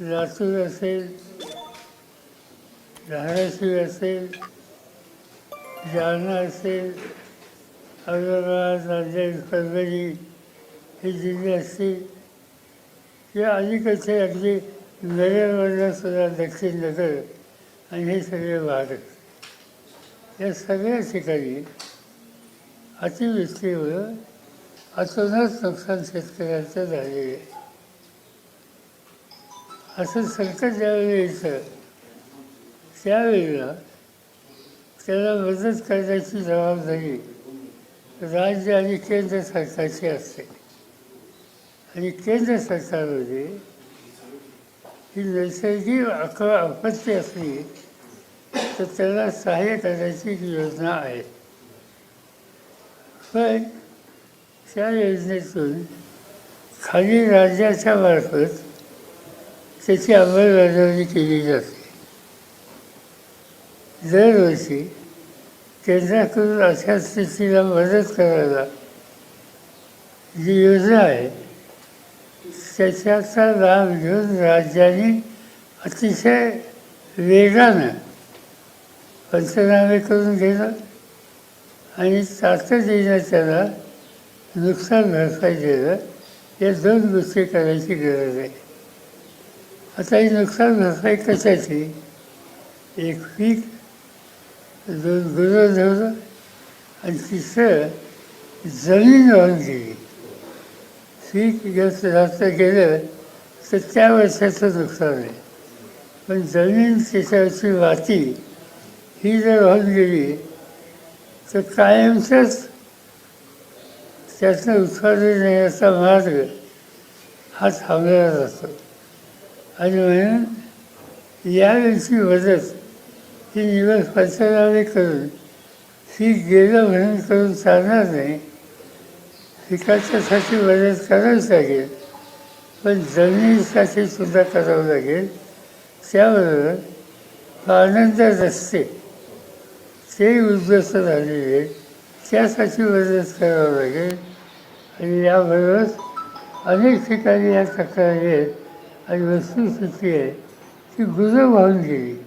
लातूर असेल धाराशिव असेल जालना असेल औरंगाबाद नांदेड परभणी हे जिल्हे असतील. किंवा अलीकडचे अगदी नगरमधलं दक्षिण नगर आणि हे सगळे भारत या सगळ्या ठिकाणी अतिवृष्टीमुळं अतोनात नुकसान शेतकऱ्यांचं झालेलं आहे. असं संकट ज्यावेळी येतं त्यावेळेला त्याला मदत करण्याची जबाबदारी राज्य आणि केंद्र सरकारची असते. आणि केंद्र सरकारमध्ये ही नैसर्गिक अक आपत्ती असली तर त्याला सहाय्य करण्याची योजना आहे. पण त्या योजनेतून खाली राज्याच्या मार्फत त्याची अंमलबजावणी केली जाते. दरवर्षी केंद्राकडून अशा स्थितीला मदत करायला जी योजना आहे त्याच्याचा लाभ घेऊन राज्याने अतिशय वेगानं पंचनामे करून घेणं आणि तातडीनं त्याला नुकसान भरपाई देणं या दोन गोष्टी करायची गरज आहे. आता हे नुकसान भरपाई कशाची? एक पीक दोन गुरंढोरं आणि तिसरं जमीन वाहून गेली पीक जर जास्त गेलं तर त्या वर्षाचं नुकसान आहे. पण जमीन त्याच्यावरची माती ही जर वाहून गेली तर कायमचंच त्यातनं उत्पादन येण्याचा मार्ग हा थांबलेला जातो आणि म्हणून यावेळची मदत ही निवड पंचनामे करून ही गेलं म्हणून करून चालणार नाही. पिकाच्यासाठी मदत करावीच लागेल पण जमिनीसाठी सुद्धा करावं लागेल. त्याबरोबर आनंद रस्ते ते उद्ध्वस्त झालेले त्यासाठी मदत करावं लागेल. आणि याबरोबर अनेक ठिकाणी या तक्रारी आहेत. आणि वस्तुस्थिती आहे. ती गुजर वाहून गेली.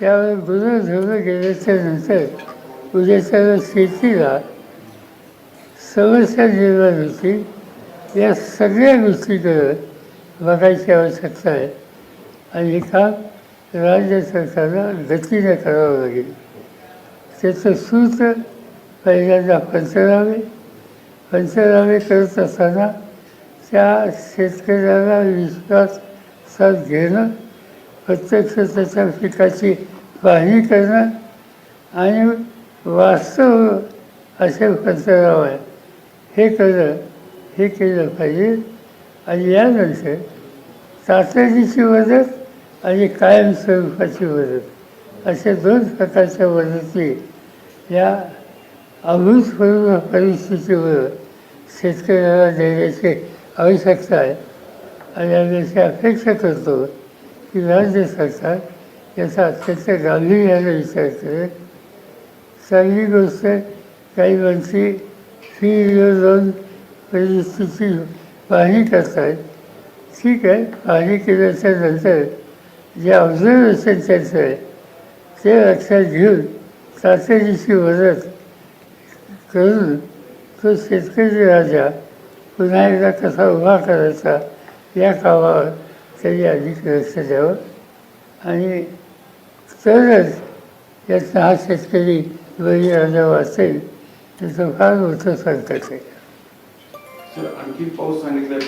त्यामुळे गुजर धरलं गेल्याच्यानंतर उद्याच्या शेतीला समस्या निर्माण होती. या सगळ्या गोष्टीकडं बघायची आवश्यकता आहे. आणि हे काम राज्य सरकारला गतीने करावं लागेल. त्याचं सूत्र पहिल्यांदा पंचनामे पंचनामे करत असताना त्या शेतकऱ्याला विश्वास घेणं प्रत्यक्ष त्याच्या पिकाची पाहणी करणं आणि वास्तव असे पंचनामे हे करणं हे केलं पाहिजे आणि यानंतर तातडीची मदत आणि कायमस्वरूपाची मदत अशा दोन प्रकारच्या मदती या अभूतपूर्व परिस्थितीवर शेतकऱ्याला देण्याचे आवश्यकता आहे. आणि आम्ही अशी अपेक्षा करतो की राज्य सरकार याचा अत्यंत गांभीर्याने विचार करेल चांगली गोष्ट काही माणसे फी जाऊन परिस्थिती पाहणी करतायत ठीक आहे पाहणी केल्याच्यानंतर जे ऑब्झर्वेशन त्यांचं आहे ते लक्षात घेऊन तातडीची मदत करून तो शेतकरी राजा पुन्हा एकदा कसा उभा करायचा. या कामावर त्यांनी अधिक लक्ष द्यावं. आणि तरच यातनं हा शेतकरी बळी राजा वाचेल त्याचं फार मोठं संकट आहे. आणखी पाऊस सांगितला